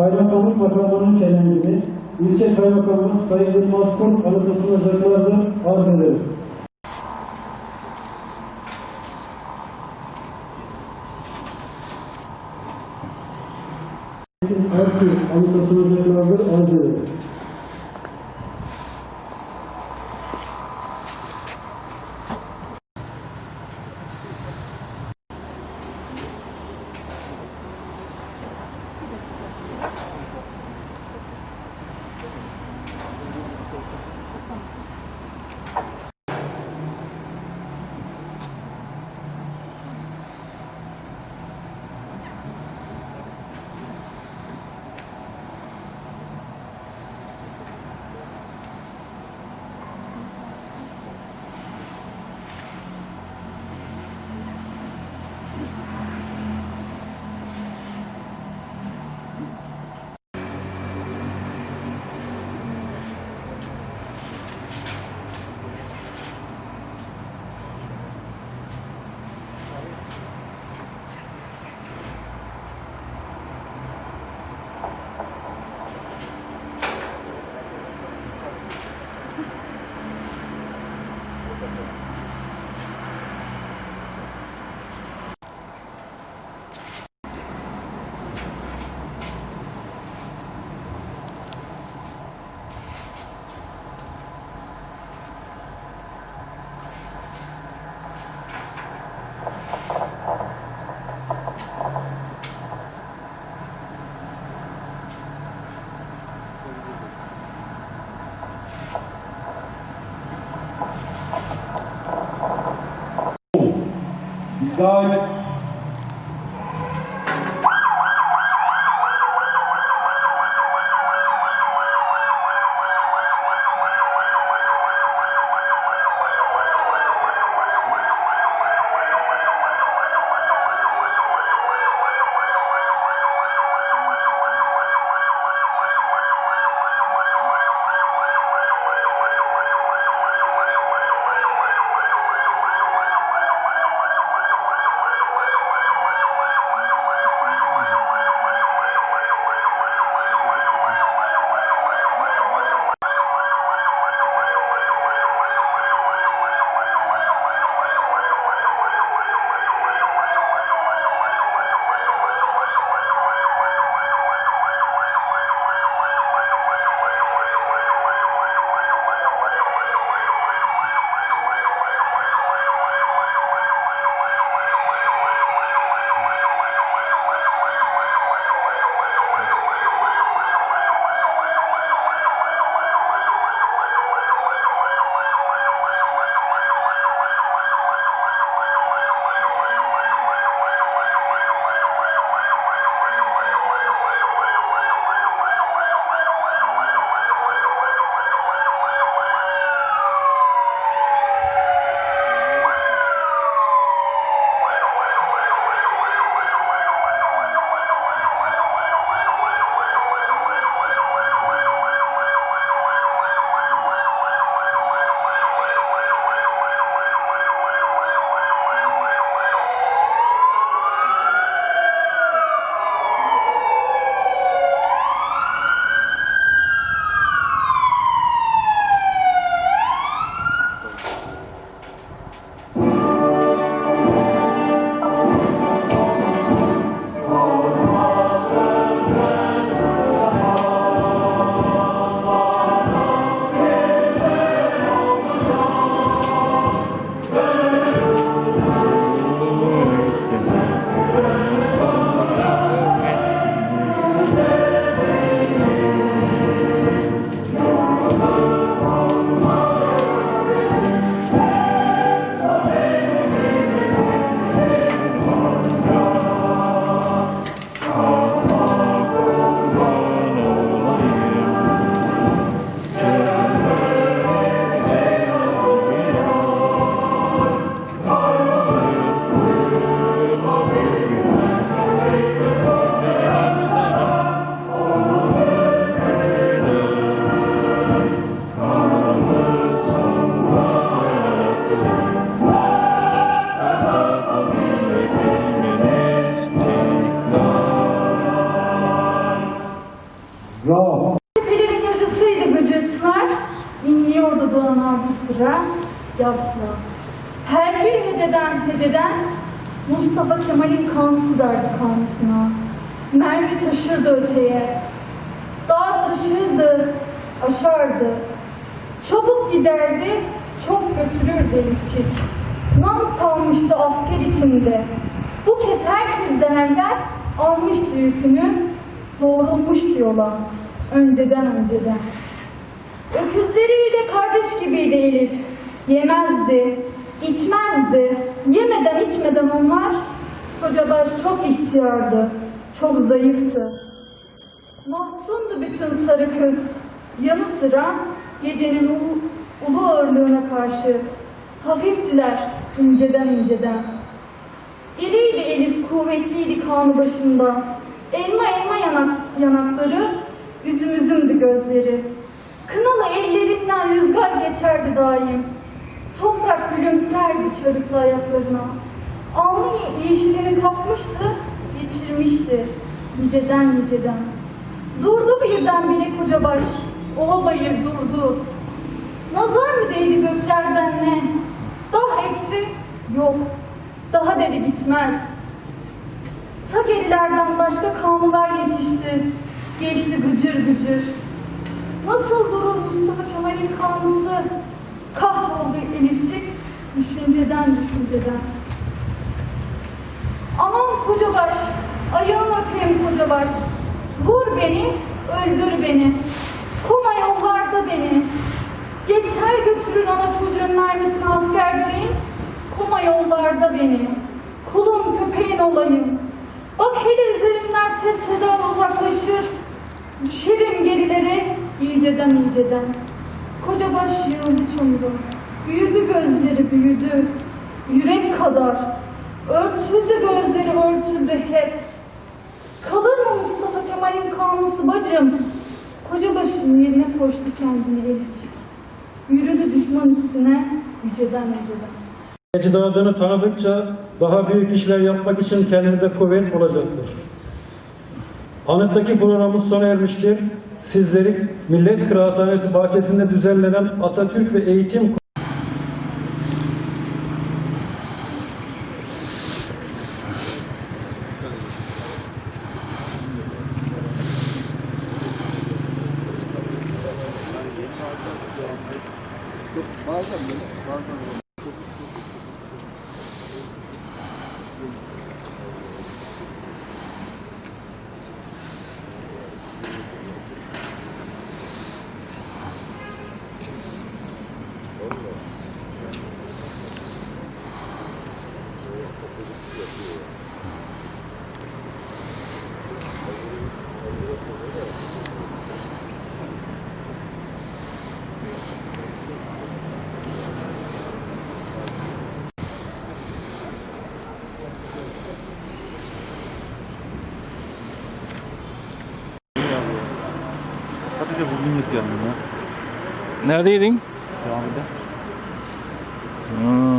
Kaymakamlık makamının çelenkini ilçe kaymakamımız Sayın Yılmaz Kurt anlatılacaklardır arz ederim. Ertuğ anlatılacaklardır arz ederim. Leute. Yasla. Her bir heceden heceden Mustafa Kemal'in kanısı derdi kanısına. Mermi taşırdı öteye. Dağ taşırdı, aşardı. Çabuk giderdi, çok götürürdü elifçik. Nam salmıştı asker içinde. Bu kez herkesten evvel almıştı yükünü, doğrulmuştu yola. Önceden önceden. Öküzleriyle kardeş gibiydi Elif. Yemezdi, içmezdi. Yemeden içmeden onlar kocabaş çok ihtiyardı, çok zayıftı. Mahzundu bütün sarı kız. Yanı sıra gecenin ulu, ulu ağırlığına karşı hafiftiler inceden inceden. İriydi Elif, kuvvetliydi kanı başında. Elma elma yanak, yanakları, üzüm üzümdü gözleri. Kınalı ellerinden rüzgar geçerdi daim. Toprak gülümserdi çarıklı ayaklarına. Alnı yeşilini kapmıştı, geçirmişti niceden niceden. Durdu birdenbire koca baş, ova bayır durdu. Nazar mı değdi göklerden ne? Dah etti, yok. Daha dedi gitmez. Ta gerilerden başka kanlılar yetişti. Geçti gıcır gıcır. Nasıl durur Mustafa Kemal'in kanlısı? Kahroldu Elifcik, düşünceden düşünceden. Aman kocabaş, ayağını öpeyim kocabaş. Vur beni, öldür beni. Koma yollarda beni. Geçer götürür ana çocuğun mermisini askerciğin. Koma yollarda beni. Kulun köpeğin olayım. Bak hele üzerimden ses seda uzaklaşır. Düşerim gerilere iyiceden iyiceden. Kocabaş yığıldı çamura. Büyüdü gözleri büyüdü. Yürek kadar. Örtüldü gözleri örtüldü hep. Kalır mı Mustafa Kemal'in kanlısı bacım? Kocabaş'ın yerine koştu kendini Elifçik. Yürüdü düşman üstüne yüceden yüceden. Ecdadını tanıdıkça daha büyük işler yapmak için kendinde kuvvet olacaktır. Anıttaki programımız sona ermiştir. Sizleri Millet Kıraathanesi bahçesinde düzenlenen Atatürk ve Eğitim Sadece bugün yatıyor yanımda. Neredeydin? Camide. Hmm.